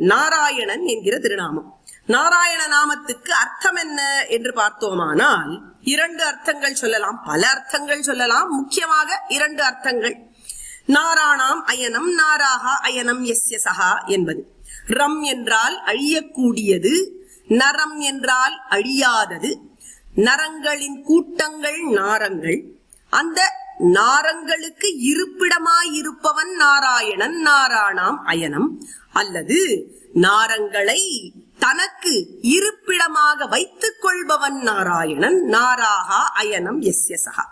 நாராயணன் என்கிற திருநாமம். நாராயண நாமத்துக்கு அர்த்தம் என்ன என்று பார்த்தோமானால் இரண்டு அர்த்தங்கள் சொல்லலாம் பல அர்த்தங்கள் சொல்லலாம் முக்கியமாக இரண்டு அர்த்தங்கள். நாராணாம் அயனம் நாராகா அயனம் எஸ்ய சகா என்பது. ரம் என்றால் அழியக்கூடியது நரம் என்றால் அழியாதது. நரங்களின் கூட்டங்கள் நாரங்கள். அந்த நாரங்களுக்கு இருப்பிடமாயிருப்பவன் நாராயணன் நாராணாம் அயனம். அல்லது நாரங்களை தனக்கு இருப்பிடமாக வைத்துக் கொள்பவன் நாராயணன் நாராகா அயனம் எஸ்ய சகா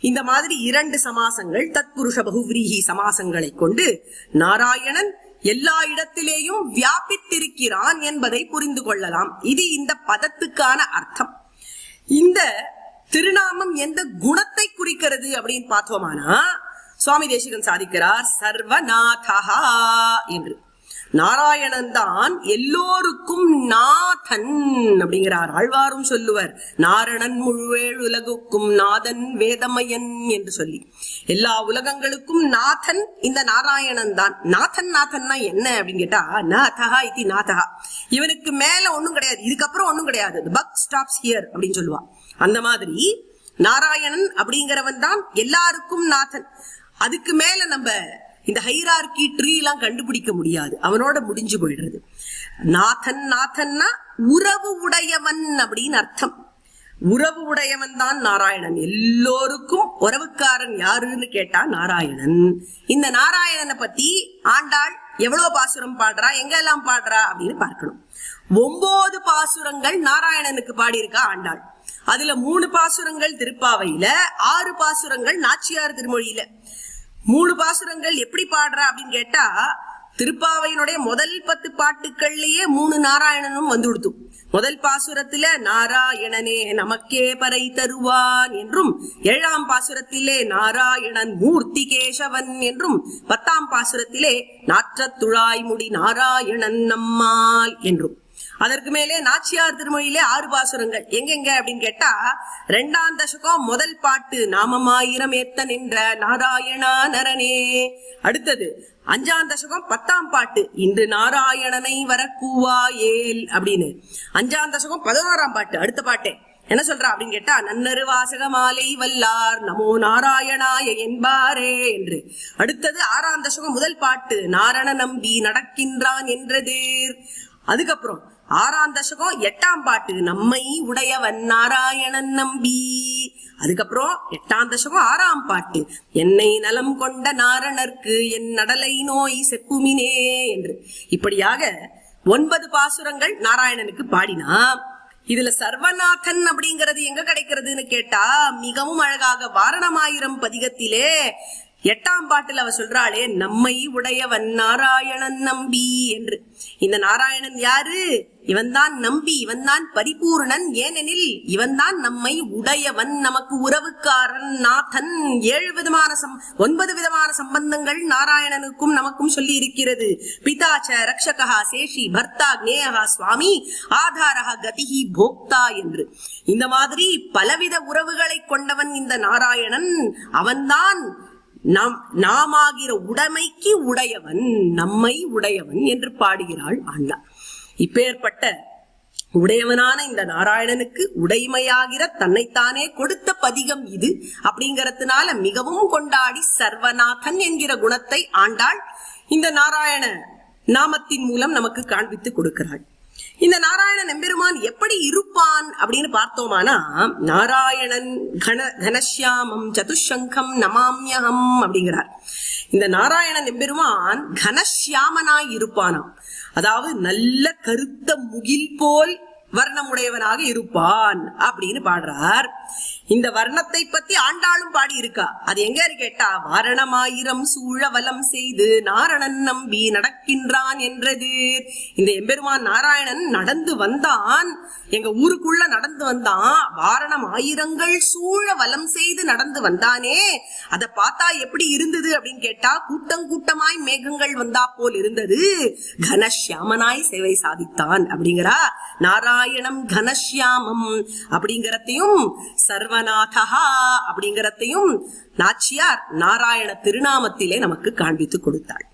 இந்த மாதிரி இரண்டு சமாசங்கள் தத்புருஷ பகுவிரீகி சமாசங்களை கொண்டு நாராயணன் எல்லா இடத்திலேயும் வியாபித்திருக்கிறான் என்பதை புரிந்து கொள்ளலாம். இது இந்த பதத்துக்கான அர்த்தம். இந்த திருநாமம் எந்த குணத்தை குறிக்கிறது அப்படின்னு பார்த்தோமானா? சுவாமி தேசிகன் சாதிக்கிறார் சர்வநாதஹா என்று. நாராயணன் தான் எல்லோருக்கும் நாதன் அப்படிங்கிறார். ஆழ்வாரும் சொல்லுவர் நாரணன் முழுவேழு உலகுக்கும் நாதன் வேதமயன் என்று சொல்லி. எல்லா உலகங்களுக்கும் நாதன் இந்த நாராயணன் தான் நாதன் நாதன்னா என்ன அப்படின்னு கேட்டா நாதஹா இத்தி நாதஹா. இவனுக்கு மேல ஒண்ணும் கிடையாது. இதுக்கப்புறம் ஒண்ணும் கிடையாது. பக் ஸ்டாப்ஸ் ஹியர் அப்படின்னு சொல்லுவா. அந்த மாதிரி நாராயணன் அப்படிங்கிறவன் தான் எல்லாருக்கும் நாதன். அதுக்கு மேல நம்ம இந்த ஹைரார்கி ட்ரீ எல்லாம் கண்டுபிடிக்க முடியாது. அவனோட முடிஞ்சு போயிடுறது. நாதன் நாதன்னா உறவு உடையவன் அப்படின்னு அர்த்தம். உறவு உடையவன் தான் நாராயணன். எல்லோருக்கும் உறவுக்காரன் யாருன்னு கேட்டா நாராயணன். இந்த நாராயணனை பத்தி ஆண்டாள் எவ்வளவு பாசுரம் பாடுறா எங்க எல்லாம் பாடுறா அப்படின்னு பார்க்கணும். ஒன்பது பாசுரங்கள் நாராயணனுக்கு பாடியிருக்கா ஆண்டாள். அதுல மூணு பாசுரங்கள் திருப்பாவையில ஆறு பாசுரங்கள் நாச்சியார் திருமொழியில. மூணு பாசுரங்கள் எப்படி பாடுறா அப்படின்னு கேட்டா திருப்பாவையினுடைய முதல் பத்து பாட்டுக்கள்லயே மூணு நாராயணனும் வந்து கொடுத்தும் முதல் பாசுரத்தில நாராயணனே நமக்கே பறை தருவான் என்றும் ஏழாம் பாசுரத்திலே நாராயணன் மூர்த்தி கேசவன் என்றும் பத்தாம் பாசுரத்திலே நாற்றத்துழாய்முடி நாராயணன் நம்மால் என்றும். அதற்கு மேலே நாச்சியார் திருமொழியிலே ஆறு பாசுரங்கள். எங்கெங்க அப்படின்னு கேட்டா ரெண்டாம் தசகம் முதல் பாட்டு நாமமாயிரம் ஏத்த நின்ற நாராயணா நரனே அடுத்தது அஞ்சாம் தசகம் பத்தாம் பாட்டு இன்று நாராயணனை வரக்கூவா ஏல் அப்படின்னு. அஞ்சாம் தசகம் பதினோராம் பாட்டு அடுத்த பாட்டே. என்ன சொல்றா அப்படின்னு கேட்டா நன்னரு வாசக மாலை வல்லார் நமோ நாராயணாய என்பாரே என்று. அடுத்தது ஆறாம் தசகம் முதல் பாட்டு நாரண நம்பி நடக்கின்றான் என்றதேர் அதுக்கப்புறம் ஆறாம் தசகம் எட்டாம் பாட்டு. நம்மை உடையவன் நாராயணன் நம்பி. அதுக்கப்புறம் எட்டாம் தசகம் ஆறாம் பாட்டு. என்னை நலம் கொண்ட நாரணர்க்கு என் நடலை நோய் செப்புமினே என்று. இப்படியாக ஒன்பது பாசுரங்கள் நாராயணனுக்கு பாடினா இதுல சர்வநாதன் அப்படிங்கிறது எங்க கிடைக்கிறதுன்னு கேட்டா மிகவும் அழகாக வாரணமாயிரம் பதிகத்திலே எட்டாம் பாட்டுல அவ சொல்றாளே நம்மை உடையவன் நாராயணன் நம்பி என்று. இந்த நாராயணன் யாரு? இவன்தான் நம்பி இவன்தான் பரிபூர்ணன். ஏனெனில் இவன்தான் நம்மை உடையவன் நமக்கு உறவுக்காரன் நாதன். ஏழு விதமான சம் ஒன்பது விதமான சம்பந்தங்கள் நாராயணனுக்கும் நமக்கும் சொல்லி இருக்கிறது பிதாச்ச ரக்ஷகா சேஷி பர்த்தா ஞேயகா சுவாமி ஆதாரகா கதிகி போக்தா என்று. இந்த மாதிரி பலவித உறவுகளை கொண்டவன் இந்த நாராயணன். அவன்தான் நாம் நாம் ஆகிற உடைமைக்கு உடையவன் நம்மை உடையவன் என்று பாடுகிறாள் அண்ணா இப்பேற்பட்ட உடையவனான இந்த நாராயணனுக்கு உடைமையாகிற தன்னைத்தானே கொடுத்த பதிகம் இது. அப்படிங்கறதுனால மிகவும் கொண்டாடி சர்வநாதன் என்கிற குணத்தை ஆண்டாள் இந்த நாராயண நாமத்தின் மூலம் நமக்கு காண்பித்து கொடுக்கிறாள். இந்த நாராயணன் எம்பெருமான் எப்படி இருப்பான் அப்படின்னு பார்த்தோமானா நாராயணன் கன கனஷ்யாமம் சதுஷங்கம் நமாமியகம் அப்படிங்கிறார். இந்த நாராயணன் எம்பெருமான் கனஷ்யாமனாய் இருப்பானாம். அதாவது நல்ல கருத்த முகில் போல் வர்ணமுடையவனாக இருப்பான் அப்படின்னு பாடுறார். இந்த வர்ணத்தை பத்தி ஆண்டாளும் பாடி இருக்கா அது எங்க கேட்டா வாரணமாயிரம் சூழவலம் செய்து நாரணன் நம்பி நடக்கின்றான் என்றது. இந்த எம்பெருமான் நாராயணன் நடந்து வந்தான். எங்க ஊருக்குள்ள நடந்து வந்தான். வாரணம் ஆயிரங்கள் சூழ வலம் செய்து நடந்து வந்தானே. அத பார்த்தா எப்படி இருந்தது அப்படின்னு கேட்டா கூட்டம் கூட்டமாய் மேகங்கள் வந்தா போல் இருந்தது. கனஷ்யாமனாய் சேவை சாதித்தான் அப்படிங்கிறா நாராயணம் கனஷ்யாமம் அப்படிங்கறத்தையும் சர்வநாதா அப்படிங்கறத்தையும் நாச்சியார் நாராயண திருநாமத்திலே நமக்கு காண்பித்து கொடுத்தாள்.